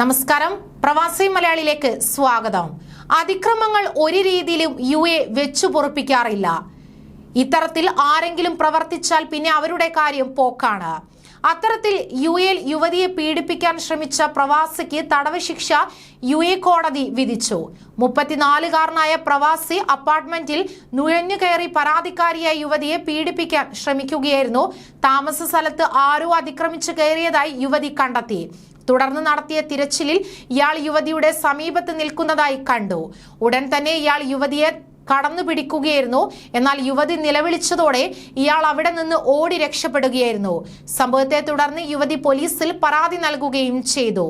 നമസ്കാരം. പ്രവാസി മലയാളിയിലേക്ക് സ്വാഗതം. അതിക്രമങ്ങൾ ഒരു രീതിയിലും യു എ വെച്ചു പൊറപ്പിക്കാറില്ല. ഇത്തരത്തിൽ ആരെങ്കിലും പ്രവർത്തിച്ചാൽ പിന്നെ അവരുടെ കാര്യം പോക്കാണ്. അത്തരത്തിൽ യു എൽ യുവതിയെ പീഡിപ്പിക്കാൻ ശ്രമിച്ച പ്രവാസിക്ക് തടവ് ശിക്ഷ യു എ കോടതി വിധിച്ചു. മുപ്പത്തിനാലുകാരനായ പ്രവാസി അപ്പാർട്ട്മെന്റിൽ നുഴഞ്ഞു കയറി പരാതിക്കാരിയായ യുവതിയെ പീഡിപ്പിക്കാൻ ശ്രമിക്കുകയായിരുന്നു. താമസ സ്ഥലത്ത് ആരോ അതിക്രമിച്ചു കയറിയതായി യുവതി കണ്ടെത്തി. തുടർന്ന് നടത്തിയ തിരച്ചിലിൽ ഇയാൾ യുവതിയുടെ സമീപത്ത് നിൽക്കുന്നതായി കണ്ടു. ഉടൻ തന്നെ ഇയാൾ യുവതിയെ കടന്നു പിടിക്കുകയായിരുന്നു. എന്നാൽ യുവതി നിലവിളിച്ചതോടെ ഇയാൾ അവിടെ നിന്ന് ഓടി രക്ഷപ്പെടുകയായിരുന്നു. സംഭവത്തെ തുടർന്ന് യുവതി പോലീസിൽ പരാതി നൽകുകയും ചെയ്തു.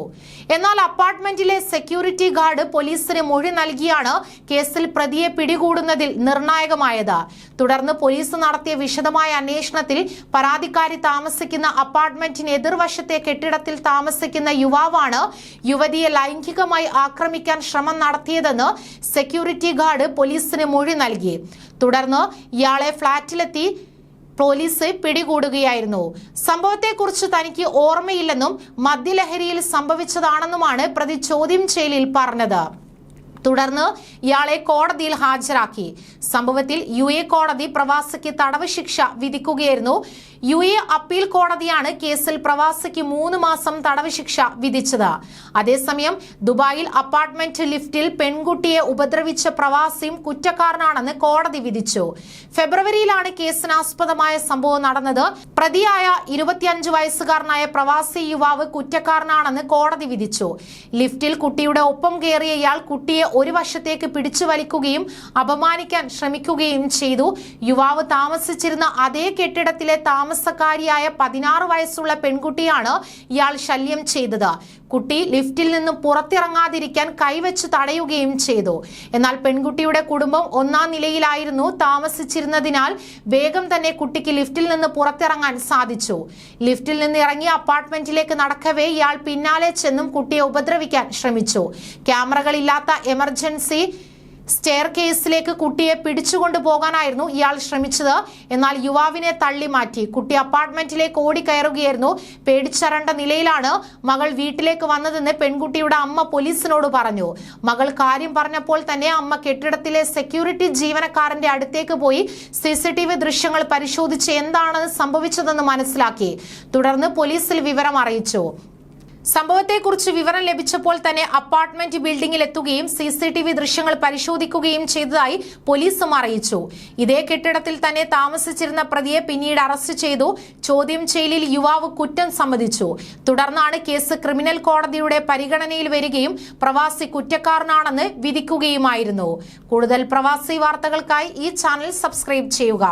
എന്നാൽ അപ്പാർട്ട്മെന്റിലെ സെക്യൂരിറ്റി ഗാർഡ് പോലീസിന് മൊഴി നൽകിയാണ് കേസിൽ പ്രതിയെ പിടികൂടുന്നതിൽ നിർണായകമായത്. തുടർന്ന് പോലീസ് നടത്തിയ വിശദമായ അന്വേഷണത്തിൽ പരാതിക്കാരി താമസിക്കുന്ന അപ്പാർട്ട്മെന്റിന് എതിർവശത്തെ കെട്ടിടത്തിൽ താമസിക്കുന്ന യുവാവാണ് യുവതിയെ ലൈംഗികമായി ആക്രമിക്കാൻ ശ്രമം നടത്തിയതെന്ന് സെക്യൂരിറ്റി ഗാർഡ് പോലീസിന് മൊഴി നൽകി. തുടർന്ന് ഇയാളെ ഫ്ളാറ്റിലെത്തി പോലീസ് പിടികൂടുകയായിരുന്നു. സംഭവത്തെക്കുറിച്ച് തനിക്ക് ഓർമ്മയില്ലെന്നും മദ്യലഹരിയിൽ സംഭവിച്ചതാണെന്നുമാണ് പ്രതി ചോദ്യം ചെയ്യലിൽ പറഞ്ഞത്. തുടർന്ന് ഇയാളെ കോടതിയിൽ ഹാജരാക്കി. സംഭവത്തിൽ യു കോടതി പ്രവാസിക്ക് തടവ് ശിക്ഷ വിധിക്കുകയായിരുന്നു. യു എ അപ്പീൽ കോടതിയാണ് കേസിൽ പ്രവാസിക്ക് മൂന്ന് മാസം തടവ് ശിക്ഷ വിധിച്ചത്. അതേസമയം ദുബായിൽ അപ്പാർട്ട്മെന്റ് ലിഫ്റ്റിൽ പെൺകുട്ടിയെ ഉപദ്രവിച്ച പ്രവാസിയും കുറ്റക്കാരനാണെന്ന് കോടതി വിധിച്ചു. ഫെബ്രുവരിയിലാണ് കേസിനാസ്പദമായ സംഭവം നടന്നത്. പ്രതിയായ ഇരുപത്തിയഞ്ച് വയസ്സുകാരനായ പ്രവാസി യുവാവ് കുറ്റക്കാരനാണെന്ന് കോടതി വിധിച്ചു. ലിഫ്റ്റിൽ കുട്ടിയുടെ ഒപ്പം കയറിയ ഇയാൾ കുട്ടിയെ ഒരു വശത്തേക്ക് പിടിച്ചു വലിക്കുകയും അപമാനിക്കാൻ ശ്രമിക്കുകയും ചെയ്തു. യുവാവ് താമസിച്ചിരുന്ന അതേ കെട്ടിടത്തിലെ താമസക്കാരിയായ പതിനാറ് വയസ്സുള്ള പെൺകുട്ടിയാണ് ഇയാൾ ശല്യം ചെയ്തത്. കുട്ടി ലിഫ്റ്റിൽ നിന്നും പുറത്തിറങ്ങാതിരിക്കാൻ കൈവച്ച് തടയുകയും ചെയ്തു. എന്നാൽ പെൺകുട്ടിയുടെ കുടുംബം ഒന്നാം നിലയിലായിരുന്നു താമസിച്ചിരുന്നതിനാൽ വേഗം തന്നെ കുട്ടിക്ക് ലിഫ്റ്റിൽ നിന്ന് പുറത്തിറങ്ങാൻ സാധിച്ചു. ലിഫ്റ്റിൽ നിന്ന് ഇറങ്ങി അപ്പാർട്ട്മെന്റിലേക്ക് നടക്കവേ ഇയാൾ പിന്നാലെ ചെന്നും കുട്ടിയെ ഉപദ്രവിക്കാൻ ശ്രമിച്ചു. ക്യാമറകളില്ലാത്ത എമർജൻസി സ്റ്റെയർ കേസിലേക്ക് കുട്ടിയെ പിടിച്ചുകൊണ്ടു പോകാനായിരുന്നു ഇയാൾ ശ്രമിച്ചത്. എന്നാൽ യുവാവിനെ തള്ളി മാറ്റി. കുട്ടി അപ്പാർട്ട്മെന്റിലേക്ക് ഓടി കയറുകയായിരുന്നു പേടിച്ചരണ്ട നിലയിലാണ് മകൾ വീട്ടിലേക്ക് വന്നതെന്ന് പെൺകുട്ടിയുടെ അമ്മ പോലീസിനോട് പറഞ്ഞു. മകൾ കാര്യം പറഞ്ഞപ്പോൾ തന്നെ അമ്മ കെട്ടിടത്തിലെ സെക്യൂരിറ്റി ജീവനക്കാരന്റെ അടുത്തേക്ക് പോയി സി സി ടി വി ദൃശ്യങ്ങൾ പരിശോധിച്ച് എന്താണ് സംഭവിച്ചതെന്ന് മനസ്സിലാക്കി. തുടർന്ന് പോലീസിൽ വിവരം അറിയിച്ചു. സംഭവത്തെക്കുറിച്ച് വിവരം ലഭിച്ചപ്പോൾ തന്നെ അപ്പാർട്ട്മെന്റ് ബിൽഡിംഗിൽ എത്തുകയും സി സി ടി വി ദൃശ്യങ്ങൾ പരിശോധിക്കുകയും ചെയ്തതായി പോലീസും അറിയിച്ചു. ഇതേ കെട്ടിടത്തിൽ തന്നെ താമസിച്ചിരുന്ന പ്രതിയെ പിന്നീട് അറസ്റ്റ് ചെയ്തു. ചോദ്യം ചെയ്യലിൽ യുവാവ് കുറ്റം സമ്മതിച്ചു. തുടർന്നാണ് കേസ് ക്രിമിനൽ കോടതിയുടെ പരിഗണനയിൽ വരികയും പ്രവാസി കുറ്റക്കാരനാണെന്ന് വിധിക്കുകയുമായിരുന്നു. കൂടുതൽ പ്രവാസി വാർത്തകൾക്കായി ഈ ചാനൽ സബ്സ്ക്രൈബ് ചെയ്യുക.